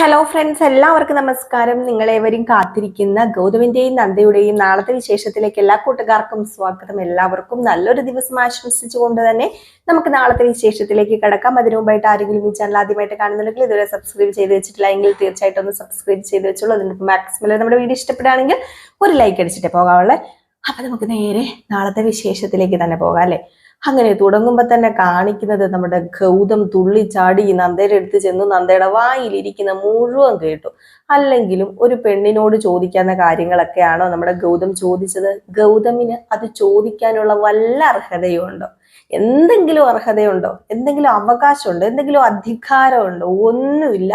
Hello friends എല്ലാവർക്കും നമസ്കാരം. നിങ്ങളേവരും കാത്തിരിക്കുന്ന ഗൗതമിന്റെയും നന്ദയുടെയും നാളത്തെ വിശേഷത്തിലേക്ക് എല്ലാ കൂട്ടുകാർക്കും സ്വാഗതം. എല്ലാവർക്കും നല്ലൊരു ദിവസം ആശംസിച്ചുകൊണ്ട് തന്നെ നമുക്ക് നാളത്തെ വിശേഷത്തിലേക്ക് കിടക്കാം. അതിനു മുമ്പായിട്ട് ആരെങ്കിലും ഈ ചാനൽ ആദ്യമായിട്ട് കാണുന്നുണ്ടെങ്കിൽ ഇതുവരെ സബ്സ്ക്രൈബ് ചെയ്ത് വെച്ചിട്ടില്ല എങ്കിൽ തീർച്ചയായിട്ടും ഒന്ന് സബ്സ്ക്രൈബ് ചെയ്ത് വെച്ചോളൂ. അതിന് മാക്സിമം നമ്മുടെ വീഡിയോ ഇഷ്ടപ്പെടുകയാണെങ്കിൽ ഒരു ലൈക്ക് അടിച്ചിട്ട് പോകാവുള്ളേ. അപ്പൊ നമുക്ക് നേരെ നാളത്തെ വിശേഷത്തിലേക്ക് തന്നെ പോകാം അല്ലെ? അങ്ങനെ തുടങ്ങുമ്പോൾ തന്നെ കാണിക്കുന്നത് നമ്മുടെ ഗൗതം തുള്ളിച്ചാടി നന്ദയുടെ അടുത്ത് ചെന്ന് നന്ദയുടെ വായിലിരിക്കുന്ന മുഴുവൻ കേട്ടു. അല്ലെങ്കിലും ഒരു പെണ്ണിനോട് ചോദിക്കാവുന്ന കാര്യങ്ങളൊക്കെയാണോ നമ്മുടെ ഗൗതം ചോദിച്ചത്? ഗൗതമിന് അത് ചോദിക്കാനുള്ള വല്ല അർഹതയും ഉണ്ടോ എന്തെങ്കിലും അർഹതയുണ്ടോ? എന്തെങ്കിലും അവകാശമുണ്ടോ? എന്തെങ്കിലും അധികാരമുണ്ടോ? ഒന്നുമില്ല.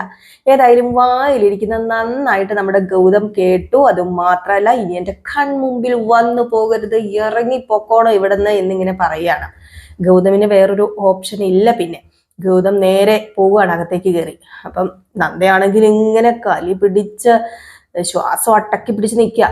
ഏതായാലും വായിലിരിക്കുന്ന നന്നായിട്ട് നമ്മുടെ ഗൗതം കേട്ടു. അത് മാത്രമല്ല ഇനി എന്റെ കൺമുമ്പിൽ വന്നു പോകരുത് ഇറങ്ങി പൊക്കോണം ഇവിടുന്ന് എന്നിങ്ങനെ പറയാണ് ഗൗതമിന് വേറൊരു ഓപ്ഷൻ ഇല്ല പിന്നെ. ഗൗതം നേരെ പോവുകയാണ് അകത്തേക്ക് കയറി. അപ്പം നന്ദയാണെങ്കിൽ ഇങ്ങനെ കലി പിടിച്ച് ശ്വാസം അട്ടക്കി പിടിച്ച് നിൽക്കുക.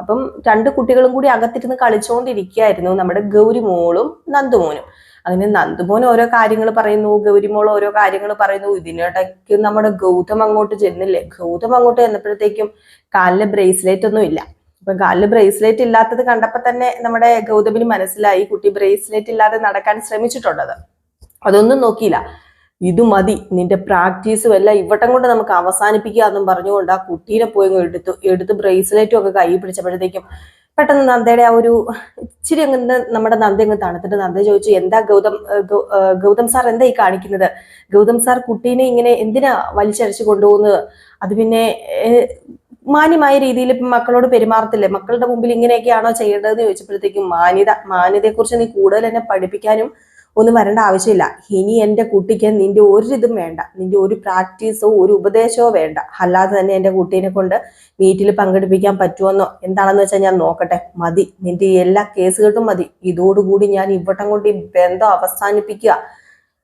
അപ്പം രണ്ട് കുട്ടികളും കൂടി അകത്തിരുന്ന് കളിച്ചുകൊണ്ടിരിക്കുകയായിരുന്നു നമ്മുടെ ഗൗരിമോളും നന്ദുമോനും. അങ്ങനെ നന്ദുമോൻ ഓരോ കാര്യങ്ങൾ പറയുന്നു ഗൗരിമോൾ ഓരോ കാര്യങ്ങൾ പറയുന്നു. ഇതിനിടയ്ക്ക് നമ്മുടെ ഗൗതം അങ്ങോട്ട് ചെന്നില്ലേ? ഗൗതം അങ്ങോട്ട് ചെന്നപ്പോഴത്തേക്കും കാലിലെ ബ്രേസ്ലെറ്റ് ഒന്നും ഇല്ല. അപ്പൊ കാലിൽ ബ്രേസ്ലെറ്റ് ഇല്ലാത്തത് കണ്ടപ്പോ തന്നെ നമ്മുടെ ഗൗതമിന് മനസ്സിലായി കുട്ടി ബ്രേസ്ലെറ്റ് ഇല്ലാതെ നടക്കാൻ ശ്രമിച്ചിട്ടുള്ളത്. അതൊന്നും നോക്കിയില്ല. ഇത് മതി നിന്റെ പ്രാക്ടീസും എല്ലാം ഇവട്ടം കൊണ്ട് നമുക്ക് അവസാനിപ്പിക്കുക എന്നും പറഞ്ഞുകൊണ്ട് ആ കുട്ടീനെ പോയി എടുത്തു. എടുത്ത് ബ്രേസ്ലെറ്റും ഒക്കെ കൈ പിടിച്ചപ്പോഴത്തേക്കും പെട്ടെന്ന് നന്ദയുടെ ആ ഒരു ഇച്ചിരി അങ്ങ് നമ്മുടെ നന്ദി അങ്ങ് തണുത്തിട്ട് നന്ദ ചോദിച്ചു എന്താ ഗൗതം ഗൗതം സാർ എന്താ ഈ കാണിക്കുന്നത്? ഗൗതം സാർ കുട്ടീനെ ഇങ്ങനെ എന്തിനാ വലിച്ചരച്ച് കൊണ്ടുപോകുന്നത്? അത് പിന്നെ മാന്യമായ രീതിയിൽ മക്കളോട് പെരുമാറത്തില്ലേ? മക്കളുടെ മുമ്പിൽ ഇങ്ങനെയൊക്കെയാണോ ചെയ്യേണ്ടതെന്ന് ചോദിച്ചപ്പോഴത്തേക്കും മാന്യത മാന്യതയെക്കുറിച്ച് നീ കൂടുതൽ എന്നെ പഠിപ്പിക്കാനും ഒന്നും വരേണ്ട ആവശ്യമില്ല. ഇനി എന്റെ കുട്ടിക്ക് നിന്റെ ഒരു ഇതും വേണ്ട. നിന്റെ ഒരു പ്രാക്ടീസോ ഒരു ഉപദേശമോ വേണ്ട. അല്ലാതെ തന്നെ എന്റെ കുട്ടീനെ കൊണ്ട് മീറ്റിൽ പങ്കെടുപ്പിക്കാൻ പറ്റുമെന്നോ എന്താണെന്ന് വെച്ചാൽ ഞാൻ നോക്കട്ടെ. മതി. നിന്റെ എല്ലാ കേസുകൾക്കും മതി. ഇതോടുകൂടി ഞാൻ ഇവട്ടം കൊണ്ട് ഈ ബന്ധം അവസാനിപ്പിക്കുക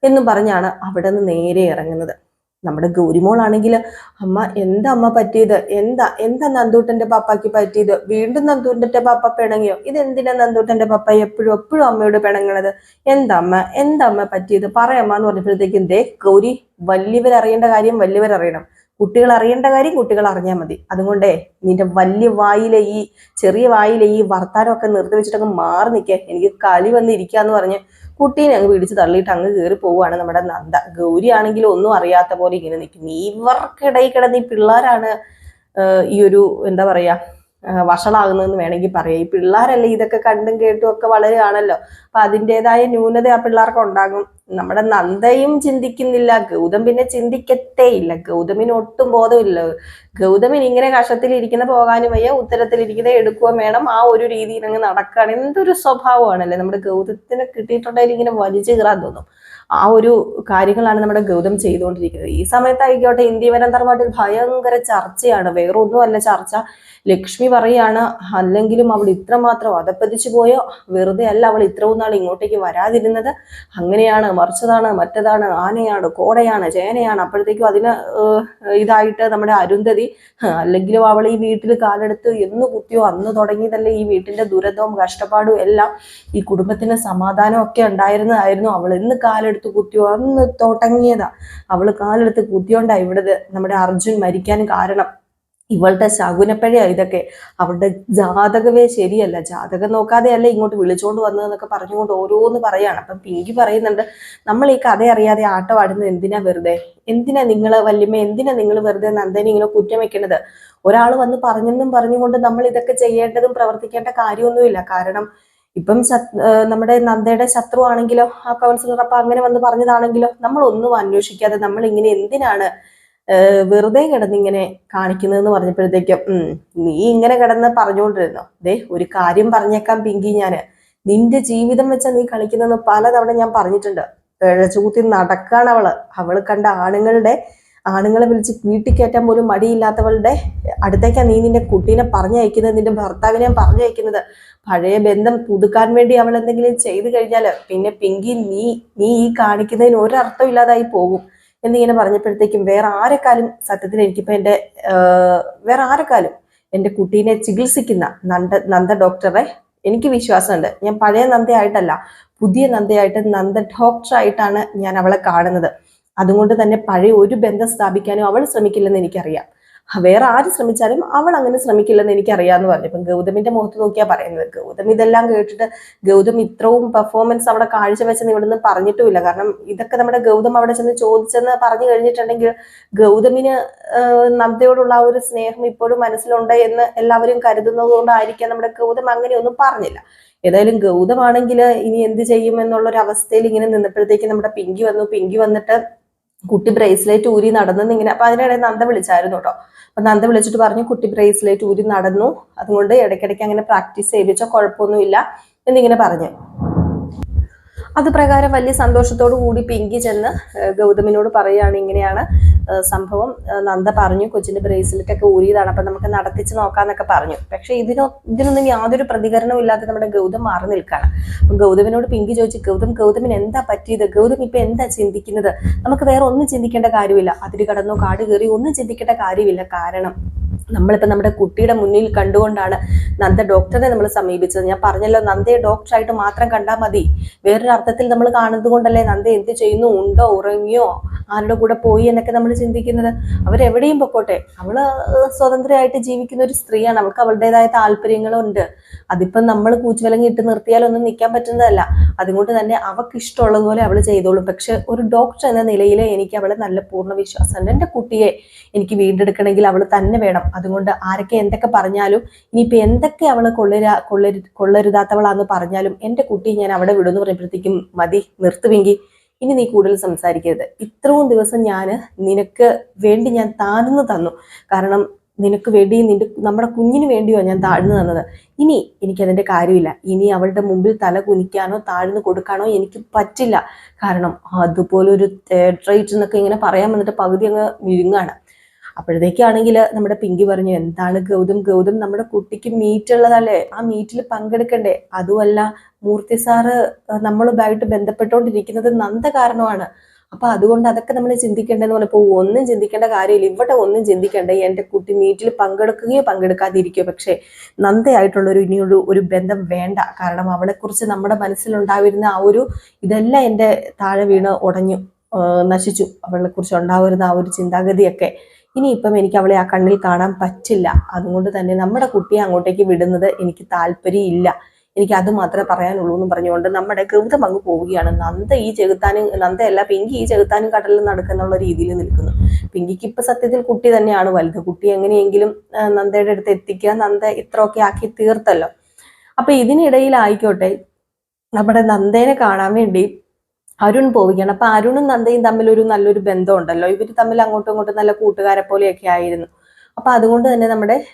എന്നും പറഞ്ഞാണ് അവിടെ നിന്ന് നേരെ ഇറങ്ങുന്നത്. നമ്മുടെ ഗൗരിമോളാണെങ്കിൽ അമ്മ എന്താ അമ്മ പറ്റിയത്? എന്താ എന്താ നന്ദൂട്ടന്റെ പാപ്പാക്ക് പറ്റിയത്? വീണ്ടും നന്ദൂട്ടന്റെ പാപ്പ പിണങ്ങിയോ? ഇതെന്തിനാ നന്ദൂട്ടന്റെ പാപ്പ എപ്പോഴും എപ്പോഴും അമ്മയോട് പിണങ്ങണത്? എന്താ അമ്മ എന്താ അമ്മ പറ്റിയത്? പറയമ്മ എന്ന് പറഞ്ഞപ്പോഴത്തേക്കും ദേ ഗൗരി വലിയവരറിയേണ്ട കാര്യം വലിയവരറിയണം. കുട്ടികൾ അറിയേണ്ട കാര്യം കുട്ടികൾ അറിഞ്ഞാൽ മതി. അതുകൊണ്ടേ നിന്റെ വലിയ വായിലെ ഈ ചെറിയ വായിലെ ഈ വർത്താനമൊക്കെ നിർത്തി വെച്ചിട്ടൊക്കെ മാറി നിൽക്കേ. എനിക്ക് കളി വന്ന് ഇരിക്കാന്ന് പറഞ്ഞ് കുട്ടീനെ അങ്ങ് പിടിച്ച് തള്ളിയിട്ട് അങ്ങ് കയറി പോവുകയാണ് നമ്മുടെ നന്ദ. ഗൗരി ആണെങ്കിലും ഒന്നും അറിയാത്ത പോലെ ഇങ്ങനെ നിൽക്കുന്നു. ഇവർക്കിടയിൽ കിടന്ന് ഈ പിള്ളേരാണ് ഈ ഒരു എന്താ പറയാ ആഹ് വഷളാകുന്നതെന്ന് വേണമെങ്കിൽ പറയാം. ഈ പിള്ളേരല്ലേ ഇതൊക്കെ കണ്ടും കേട്ടും ഒക്കെ വളരുകയാണല്ലോ. അപ്പൊ അതിന്റെതായ ന്യൂനത ആ പിള്ളേർക്ക് ഉണ്ടാകും. നമ്മുടെ നന്ദയും ചിന്തിക്കുന്നില്ല. ഗൗതം പിന്നെ ചിന്തിക്കത്തേ ഇല്ല. ഗൗതമിന് ഒട്ടും ബോധമില്ല. ഗൗതമിന് ഇങ്ങനെ കഷത്തിൽ ഇരിക്കുന്ന പോകാനും വയ്യ. ഉത്തരത്തിലിരിക്കുന്ന എടുക്കുകയും വേണം. ആ ഒരു രീതിയിൽ അങ്ങ് നടക്കുകയാണ്. എന്തൊരു സ്വഭാവമാണല്ലേ. നമ്മുടെ ഗൗതത്തിന് കിട്ടിയിട്ടുണ്ടെങ്കിൽ ഇങ്ങനെ വലിച്ചു കീറാൻ തോന്നും. ആ ഒരു കാര്യങ്ങളാണ് നമ്മുടെ ഗൗതം ചെയ്തുകൊണ്ടിരിക്കുന്നത്. ഈ സമയത്തായിക്കോട്ടെ ഇന്ത്യ തറവാട്ടിൽ ഭയങ്കര ചർച്ചയാണ്. വേറെ ഒന്നുമല്ല ചർച്ച. ലക്ഷ്മി പറയാണ് അല്ലെങ്കിലും അവൾ ഇത്രമാത്രം അതപ്പതിച്ചു പോയോ? വെറുതെ അല്ല അവൾ ഇത്രവും നാൾ ഇങ്ങോട്ടേക്ക് വരാതിരുന്നത്. അങ്ങനെയാണ് മറിച്ചതാണ് മറ്റതാണ് ആനയാണ് കോടയാണ് ചേനയാണ്. അപ്പോഴത്തേക്കും അതിന് ഇതായിട്ട് നമ്മുടെ അരുന്ധതി "ഹ, അല്ലെങ്കിലും അവൾ ഈ വീട്ടിൽ കാലെടുത്ത് എന്ന് കുത്തിയോ? അന്ന് തുടങ്ങിയതല്ലേ ഈ വീട്ടിന്റെ ദുരന്തവും കഷ്ടപ്പാടും എല്ലാം ഈ കുടുംബത്തിന് സമാധാനം ഒക്കെ ഉണ്ടായിരുന്നതായിരുന്നു അവൾ എന്ന് കാലെടുത്ത് കുത്തിയോ അന്ന് തുടങ്ങിയതാ അവൾ കാലെടുത്ത് കുത്തിയോണ്ടാ ഇവിടെ നമ്മുടെ അർജുൻ മരിക്കാൻ കാരണം. ഇവളുടെ ശകുനപ്പഴയാ ഇതൊക്കെ. അവളുടെ ജാതകമേ ശരിയല്ല. ജാതകം നോക്കാതെയല്ല ഇങ്ങോട്ട് വിളിച്ചോണ്ട് വന്നതെന്നൊക്കെ പറഞ്ഞുകൊണ്ട് ഓരോന്ന് പറയാണ്. അപ്പം പിങ്കി പറയുന്നുണ്ട് നമ്മൾ ഈ കഥ അറിയാതെ ആട്ടം ആടുന്നത് എന്തിനാ വെറുതെ? എന്തിനാ നിങ്ങൾ വല്യമ്മ എന്തിനാ നിങ്ങൾ വെറുതെ നന്ദനെ ഇങ്ങനെ കുറ്റം വെക്കണത്? ഒരാൾ വന്ന് പറഞ്ഞെന്നും പറഞ്ഞുകൊണ്ട് നമ്മൾ ഇതൊക്കെ ചെയ്യേണ്ടതും പ്രവർത്തിക്കേണ്ട കാര്യമൊന്നുമില്ല. കാരണം ഇപ്പം നമ്മുടെ നന്ദയുടെ ശത്രു ആണെങ്കിലോ ആ കൗൺസിലർ അപ്പൊ അങ്ങനെ വന്ന് പറഞ്ഞതാണെങ്കിലോ നമ്മൾ ഒന്നും അന്വേഷിക്കാതെ നമ്മൾ ഇങ്ങനെ എന്തിനാണ് വെറുതെ കിടന്നിങ്ങനെ കാണിക്കുന്നതെന്ന് പറഞ്ഞപ്പോഴത്തേക്കും ഉം നീ ഇങ്ങനെ കിടന്ന് പറഞ്ഞുകൊണ്ടിരുന്നോ? ദേ ഒരു കാര്യം പറഞ്ഞേക്കാം പിങ്കി ഞാൻ. നിന്റെ ജീവിതം വെച്ച നീ കളിക്കുന്നതെന്ന് പലതവണ ഞാൻ പറഞ്ഞിട്ടുണ്ട്. പിഴച്ചുകൂത്തി നടക്കാണ് അവൾ. അവൾ കണ്ട ആണുങ്ങളുടെ ആണുങ്ങളെ വിളിച്ച് വീട്ടിൽ കയറ്റാൻ പോലും മടിയില്ലാത്തവളുടെ അടുത്തേക്കാണ് നീ നിന്റെ കുട്ടീനെ പറഞ്ഞയക്കുന്നത് നിന്റെ ഭർത്താവിനെ പറഞ്ഞയക്കുന്നത്. പഴയ ബന്ധം പുതുക്കാൻ വേണ്ടി അവൾ എന്തെങ്കിലും ചെയ്തു കഴിഞ്ഞാൽ പിന്നെ പിങ്കി നീ നീ ഈ കാണിക്കുന്നതിന് ഒരർത്ഥം ഇല്ലാതായി പോകും എന്നിങ്ങനെ പറഞ്ഞപ്പോഴത്തേക്കും വേറെ ആരെക്കാലും സത്യത്തിൽ എനിക്കിപ്പോൾ എന്റെ വേറെ ആരെക്കാലും എന്റെ കുട്ടീനെ ചികിത്സിക്കുന്ന നന്ദ നന്ദ ഡോക്ടറെ എനിക്ക് വിശ്വാസമുണ്ട്. ഞാൻ പഴയ നന്ദയായിട്ടല്ല പുതിയ നന്ദയായിട്ട് നന്ദ ഡോക്ടറായിട്ടാണ് ഞാൻ അവളെ കാണുന്നത്. അതുകൊണ്ട് തന്നെ പഴയ ഒരു ബന്ധം സ്ഥാപിക്കാനും അവൾ ശ്രമിക്കില്ലെന്ന് എനിക്കറിയാം. വേറെ ആര് ശ്രമിച്ചാലും അവൾ അങ്ങനെ ശ്രമിക്കില്ലെന്ന് എനിക്കറിയാമെന്ന് പറഞ്ഞു. ഇപ്പം ഗൗതമിന്റെ മുഖത്ത് നോക്കിയാ പറയുന്നത്. ഗൗതം ഇതെല്ലാം കേട്ടിട്ട് ഗൗതം ഇത്രയും പെർഫോമൻസ് അവിടെ കാഴ്ചവെച്ചെന്ന് ഇവിടുന്ന് പറഞ്ഞിട്ടുമില്ല. കാരണം ഇതൊക്കെ നമ്മുടെ ഗൗതം അവിടെ ചെന്ന് ചോദിച്ചെന്ന് പറഞ്ഞു കഴിഞ്ഞിട്ടുണ്ടെങ്കിൽ ഗൗതമിന് നമ്മയോടുള്ള ആ ഒരു സ്നേഹം ഇപ്പോഴും മനസ്സിലുണ്ട് എന്ന് എല്ലാവരും കരുതുന്നത് കൊണ്ടായിരിക്കാം നമ്മുടെ ഗൗതം അങ്ങനെയൊന്നും പറഞ്ഞില്ല. ഏതായാലും ഗൗതമാണെങ്കിൽ ഇനി എന്ത് ചെയ്യും എന്നുള്ള ഒരു അവസ്ഥയിൽ ഇങ്ങനെ നിന്നപ്പോഴത്തേക്ക് നമ്മുടെ പിങ്കി വന്നു. പിങ്കി വന്നിട്ട് കുട്ടി ബ്രേസ്ലെറ്റ് ഊരി നടന്നെന്ന് ഇങ്ങനെ അപ്പൊ അതിനിടെ നന്ദ വിളിച്ചായിരുന്നു കേട്ടോ അപ്പൊ നന്ദ വിളിച്ചിട്ട് പറഞ്ഞു കുട്ടി ബ്രേസ്ലെറ്റ് ഊരി നടന്നു. അതുകൊണ്ട് ഇടയ്ക്കിടയ്ക്ക് അങ്ങനെ പ്രാക്ടീസ് ചെയ്യിപ്പിച്ചോ കുഴപ്പമൊന്നുമില്ല എന്നിങ്ങനെ പറഞ്ഞു. അത് പ്രകാരം വലിയ സന്തോഷത്തോടു കൂടി പിങ്കി ചെന്ന് ഗൗതമിനോട് പറയുകയാണ് ഇങ്ങനെയാണ് സംഭവം. നന്ദ പറഞ്ഞു കൊച്ചിന്റെ ബ്രേസ്ലെറ്റ് ഒക്കെ ഊരിയതാണ്. അപ്പൊ നമുക്ക് നടത്തിച്ച് നോക്കാന്നൊക്കെ പറഞ്ഞു. പക്ഷെ ഇതിനോ ഇതിനൊന്നും യാതൊരു പ്രതികരണവും ഇല്ലാതെ നമ്മുടെ ഗൗതം മാറി നിൽക്കുകയാണ്. അപ്പൊ ഗൗതമിനോട് പിങ്കി ചോദിച്ചു ഗൗതം ഗൗതമിന് എന്താ പറ്റിയത്? ഗൗതം ഇപ്പൊ എന്താ ചിന്തിക്കുന്നത്? നമുക്ക് വേറെ ഒന്നും ചിന്തിക്കേണ്ട കാര്യമില്ല. അതിര് കടന്നോ കാട് കയറി ഒന്നും ചിന്തിക്കേണ്ട കാര്യമില്ല. കാരണം നമ്മളിപ്പോൾ നമ്മുടെ കുട്ടിയുടെ മുന്നിൽ കണ്ടുകൊണ്ടാണ് നന്ദ ഡോക്ടറെ നമ്മൾ സമീപിച്ചത്. ഞാൻ പറഞ്ഞല്ലോ നന്ദയെ ഡോക്ടറായിട്ട് മാത്രം കണ്ടാൽ മതി. വേറൊരു അർത്ഥത്തിൽ നമ്മൾ കാണുന്നത് കൊണ്ടല്ലേ നന്ദ എന്ത് ചെയ്യുന്നു? ഉണ്ടോ? ഉറങ്ങിയോ? ആരുടെ കൂടെ പോയി എന്നൊക്കെ നമ്മൾ ചിന്തിക്കുന്നത്. അവരെവിടെയും പൊക്കോട്ടെ. അവൾ സ്വതന്ത്രയായിട്ട് ജീവിക്കുന്ന ഒരു സ്ത്രീയാണ്. അവൾക്ക് അവളുടേതായ താല്പര്യങ്ങളുണ്ട്. അതിപ്പം നമ്മൾ കൂച്ചുവിലങ്ങി ഇട്ട് നിർത്തിയാലൊന്നും നിൽക്കാൻ പറ്റുന്നതല്ല. അതുകൊണ്ട് തന്നെ അവൾക്ക് ഇഷ്ടമുള്ളതുപോലെ അവൾ ചെയ്തോളും. പക്ഷെ ഒരു ഡോക്ടർ എന്ന നിലയിൽ എനിക്ക് അവളെ നല്ല പൂർണ വിശ്വാസമുണ്ട് എന്റെ കുട്ടിയെ എനിക്ക് വീണ്ടെടുക്കണമെങ്കിൽ അവൾ തന്നെ വേണം. അതുകൊണ്ട് ആരൊക്കെ എന്തൊക്കെ പറഞ്ഞാലും ഇനിയിപ്പോൾ എന്തൊക്കെ അവൾ കൊള്ളരുതാ കൊള്ളരു കൊള്ളരുതാത്തവളാന്ന് പറഞ്ഞാലും എന്റെ കുട്ടി ഞാൻ അവിടെ വിടുന്നു പറയുമ്പോഴത്തേക്കും മതി നിർത്തുവെങ്കിൽ ഇനി നീ കൂടുതൽ സംസാരിക്കരുത്. ഇത്രയും ദിവസം ഞാൻ നിനക്ക് വേണ്ടി ഞാൻ താഴ്ന്നു തന്നു. കാരണം നിനക്ക് വേണ്ടി നിന്റെ നമ്മുടെ കുഞ്ഞിന് വേണ്ടിയോ ഞാൻ താഴ്ന്നു തന്നത്. ഇനി എനിക്കതിന്റെ കാര്യമില്ല. ഇനി അവളുടെ മുമ്പിൽ തല കുനിക്കാനോ താഴ്ന്നു കൊടുക്കാനോ എനിക്ക് പറ്റില്ല. കാരണം അതുപോലൊരു റേറ്റ് എന്നൊക്കെ ഇങ്ങനെ പറയാൻ വന്നിട്ട് പകുതി അങ്ങ് വിഴുങ്ങാണ്. അപ്പോഴത്തേക്കാണെങ്കിൽ നമ്മുടെ പിങ്കി പറഞ്ഞു എന്താണ് ഗൗതം? ഗൗതം നമ്മുടെ കുട്ടിക്ക് മീറ്റ് ഉള്ളതല്ലേ ആ മീറ്റിൽ പങ്കെടുക്കണ്ടേ? അതുമല്ല മൂർത്തി സാറ് നമ്മളുമായിട്ട് ബന്ധപ്പെട്ടുകൊണ്ടിരിക്കുന്നത് നന്ദ കാരണമാണ്. അപ്പൊ അതുകൊണ്ട് അതൊക്കെ നമ്മൾ ചിന്തിക്കേണ്ടതെന്ന് പറഞ്ഞപ്പോൾ ഒന്നും ചിന്തിക്കേണ്ട കാര്യമില്ല. ഇവിടെ ഒന്നും ചിന്തിക്കേണ്ട. എന്റെ കുട്ടി മീറ്റിൽ പങ്കെടുക്കുകയോ പങ്കെടുക്കാതിരിക്കുകയോ. പക്ഷേ നന്ദയായിട്ടുള്ളൊരു ഇനിയൊരു ഒരു ബന്ധം വേണ്ട. കാരണം അവളെക്കുറിച്ച് നമ്മുടെ മനസ്സിലുണ്ടായിരുന്ന ആ ഒരു ഇതെല്ലാം എന്റെ താഴെ വീണ് ഉടഞ്ഞു നശിച്ചു നശിച്ചു. അവളെക്കുറിച്ച് ഉണ്ടാവുന്ന ആ ഒരു ചിന്താഗതിയൊക്കെ ഇനിയിപ്പം എനിക്ക് അവളെ ആ കണ്ണിൽ കാണാൻ പറ്റില്ല. അതുകൊണ്ട് തന്നെ നമ്മുടെ കുട്ടിയെ അങ്ങോട്ടേക്ക് വിടുന്നത് എനിക്ക് താല്പര്യമില്ല. എനിക്ക് അത് മാത്രമേ പറയാനുള്ളൂ എന്ന് പറഞ്ഞുകൊണ്ട് നമ്മുടെ ഗൗതം അങ്ങ് പോവുകയാണ്. നന്ദ ഈ ചെകുത്താനും നന്ദയല്ല പിങ്കി ഈ ചെകുത്താനും കടലിൽ നടക്കുന്നുള്ള രീതിയിൽ നിൽക്കുന്നു. പിങ്കിക്ക് ഇപ്പൊ സത്യത്തിൽ കുട്ടി തന്നെയാണ് വലുത്. കുട്ടി എങ്ങനെയെങ്കിലും നന്ദയുടെ അടുത്ത് എത്തിക്കുക. നന്ദ ഇത്രയൊക്കെ ആക്കി തീർത്തല്ലോ. അപ്പൊ ഇതിനിടയിലായിക്കോട്ടെ നമ്മുടെ നന്ദേനെ കാണാൻ വേണ്ടി അരുൺ പോവുകയാണ്. അപ്പൊ അരുണും നന്ദയും തമ്മിൽ ഒരു നല്ലൊരു ബന്ധമുണ്ടല്ലോ. ഇവർ തമ്മിൽ അങ്ങോട്ടും ഇങ്ങോട്ടും നല്ല കൂട്ടുകാരെ പോലെയൊക്കെ ആയിരുന്നു. അപ്പൊ അതുകൊണ്ട് തന്നെ നമ്മുടെ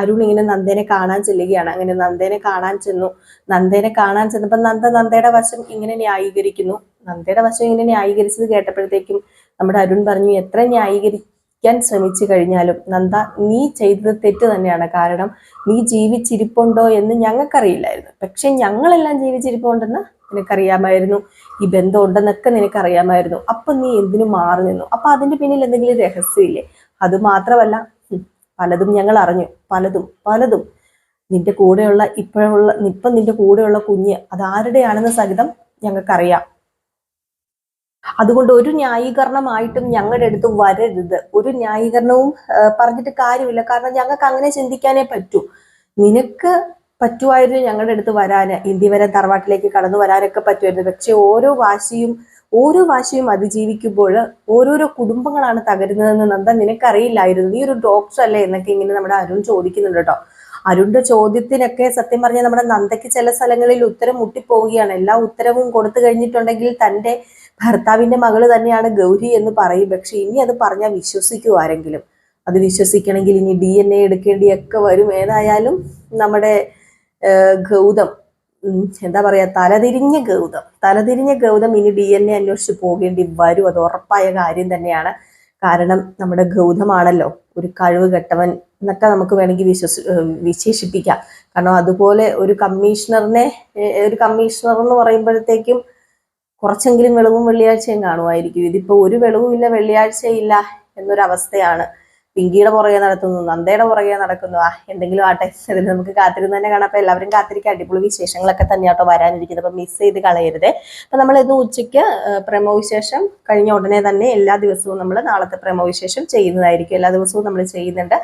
അരുൺ ഇങ്ങനെ നന്ദേനെ കാണാൻ ചെല്ലുകയാണ്. അങ്ങനെ നന്ദേനെ കാണാൻ ചെന്നു. നന്ദേനെ കാണാൻ ചെന്നപ്പോൾ നന്ദ നന്ദയുടെ വശം ഇങ്ങനെ ന്യായീകരിക്കുന്നു. നന്ദയുടെ വശം ഇങ്ങനെ ന്യായീകരിച്ചത് കേട്ടപ്പോഴത്തേക്കും നമ്മുടെ അരുൺ പറഞ്ഞു എത്ര ന്യായീകരിക്കാൻ ശ്രമിച്ചു കഴിഞ്ഞാലും നന്ദ നീ ചെയ്തത് തെറ്റ് തന്നെയാണ്. കാരണം നീ ജീവിച്ചിരിപ്പുണ്ടോ എന്ന് ഞങ്ങൾക്കറിയില്ലായിരുന്നു. പക്ഷെ ഞങ്ങളെല്ലാം ജീവിച്ചിരിപ്പുണ്ടെന്ന് നിനക്കറിയാമായിരുന്നു. ഈ ബന്ധം ഉണ്ടെന്നൊക്കെ നിനക്കറിയാമായിരുന്നു. അപ്പൊ നീ എന്തിനു മാറി നിന്നു? അപ്പൊ അതിന്റെ പിന്നിൽ എന്തെങ്കിലും രഹസ്യമില്ലേ? അത് മാത്രമല്ല പലതും ഞങ്ങൾ അറിഞ്ഞു. പലതും പലതും. നിന്റെ കൂടെയുള്ള ഇപ്പോഴുള്ള ഇപ്പം നിന്റെ കൂടെയുള്ള കുഞ്ഞ് അത് ആരുടെയാണെന്ന് സഹിതം ഞങ്ങൾക്കറിയാം. അതുകൊണ്ട് ഒരു ന്യായീകരണമായിട്ടും ഞങ്ങളുടെ അടുത്ത് വരരുത്. ഒരു ന്യായീകരണവും പറഞ്ഞിട്ട് കാര്യമില്ല. കാരണം ഞങ്ങൾക്ക് അങ്ങനെ ചിന്തിക്കാനേ പറ്റൂ. നിനക്ക് പറ്റുമായിരുന്നു ഞങ്ങളുടെ അടുത്ത് വരാന്. ഇന്ത്യ വരെ തറവാട്ടിലേക്ക് കടന്നു വരാനൊക്കെ പറ്റുമായിരുന്നു പക്ഷെ ഓരോ വാശിയും ഓരോ വാശിയും അതിജീവിക്കുമ്പോൾ ഓരോരോ കുടുംബങ്ങളാണ് തകരുന്നതെന്ന് നന്ദ നിനക്കറിയില്ലായിരുന്നു. നീ ഒരു ഡോക്ടർ അല്ലേ എന്നൊക്കെ ഇങ്ങനെ നമ്മുടെ അരുൺ ചോദിക്കുന്നുണ്ട് കേട്ടോ. അരുണിന്റെ ചോദ്യത്തിനൊക്കെ സത്യം പറഞ്ഞാൽ നമ്മുടെ നന്ദയ്ക്ക് ചില സ്ഥലങ്ങളിൽ ഉത്തരം മുട്ടിപ്പോവുകയാണ്. എല്ലാ ഉത്തരവും കൊടുത്തു കഴിഞ്ഞിട്ടുണ്ടെങ്കിൽ തന്റെ ഭർത്താവിന്റെ മകൾ തന്നെയാണ് ഗൗരി എന്ന് പറയും. പക്ഷെ ഇനി അത് പറഞ്ഞാൽ വിശ്വസിക്കൂ ആരെങ്കിലും. അത് വിശ്വസിക്കണമെങ്കിൽ ഇനി ഡി എൻ എ എടുക്കേണ്ടിയൊക്കെ വരും. ഏതായാലും നമ്മുടെ ഗൗതം. എന്താ പറയാ തലതിരിഞ്ഞ ഗൗതം. തലതിരിഞ്ഞ ഗൗതം ഇനി ഡി എൻ എ അന്വേഷിച്ച് പോകേണ്ടി വരും. അത് ഉറപ്പായ കാര്യം തന്നെയാണ്. കാരണം നമ്മുടെ ഗൗതമാണല്ലോ ഒരു കഴിവ് കെട്ടവൻ എന്നൊക്കെ നമുക്ക് വേണമെങ്കിൽ വിശ്വസി വിശേഷിപ്പിക്കാം. കാരണം അതുപോലെ ഒരു കമ്മീഷണറിനെ ഒരു കമ്മീഷണർ എന്ന് പറയുമ്പോഴത്തേക്കും കുറച്ചെങ്കിലും വെളിവും വെള്ളിയാഴ്ചയും കാണുമായിരിക്കും. ഇതിപ്പോ ഒരു വെളിവുമില്ല വെള്ളിയാഴ്ചയില്ല എന്നൊരവസ്ഥയാണ്. പിങ്കിയുടെ പുറകെ നടത്തുന്നു നന്ദയുടെ പുറകെ നടക്കുന്നു. ആ എന്തെങ്കിലും ആട്ടെ. ഇതിൽ നമുക്ക് കാത്തിരുന്ന് തന്നെ കാണാം. അപ്പൊ എല്ലാവരും കാത്തിരിക്കുക അടിപൊളി വിശേഷങ്ങളൊക്കെ തന്നെയാട്ടോ വരാനിരിക്കുന്നത്. അപ്പൊ മിസ് ചെയ്ത് കളയരുത്. അപ്പൊ നമ്മൾ ഇന്ന് ഉച്ചയ്ക്ക് പ്രമോ വിശേഷം കഴിഞ്ഞ ഉടനെ തന്നെ എല്ലാ ദിവസവും നമ്മൾ നാളത്തെ പ്രമോ വിശേഷം ചെയ്യുന്നതായിരിക്കും. എല്ലാ ദിവസവും നമ്മൾ ചെയ്യുന്നുണ്ട്.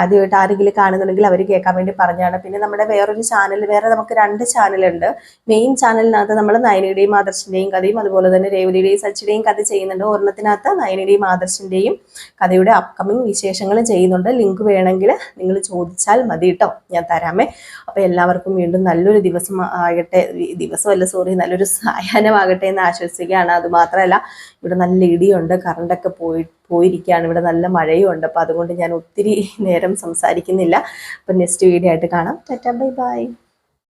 ആദ്യമായിട്ട് ആരെങ്കിലും കാണുന്നുണ്ടെങ്കിൽ അവർ കേൾക്കാൻ വേണ്ടി പറഞ്ഞാണ്. പിന്നെ നമ്മുടെ വേറൊരു ചാനൽ വേറെ നമുക്ക് രണ്ട് ചാനലുണ്ട് മെയിൻ ചാനലിനകത്ത് നമ്മൾ നയനയുടെയും ആദർശിന്റെയും കഥയും അതുപോലെ തന്നെ രേവതിയുടെയും സച്ചിയുടെയും കഥ ചെയ്യുന്നുണ്ട്. ഒരെണ്ണത്തിനകത്ത് നയനയുടെയും ആദർശിന്റെയും കഥയുടെ അപ്കമിങ് വിശേഷങ്ങൾ ചെയ്യുന്നുണ്ട്. ലിങ്ക് വേണമെങ്കിൽ നിങ്ങൾ ചോദിച്ചാൽ മതി കേട്ടോ ഞാൻ തരാമേ. അപ്പോൾ എല്ലാവർക്കും വീണ്ടും നല്ലൊരു ദിവസം ആകട്ടെ. ദിവസമല്ല സോറി നല്ലൊരു സായാഹ്നമാകട്ടെ എന്ന് ആശ്വസിക്കുകയാണ്. അതുമാത്രമല്ല ഇവിടെ നല്ല ഇടിയുണ്ട്. കറണ്ടൊക്കെ പോയി പോയിരിക്കുകയാണ്. ഇവിടെ നല്ല മഴയും ഉണ്ട്. അപ്പോൾ അതുകൊണ്ട് ഞാൻ ഒത്തിരി നേരം സംസാരിക്കുന്നില്ല. അപ്പം നെക്സ്റ്റ് വീഡിയോ ആയിട്ട് കാണാം. Tata bye bye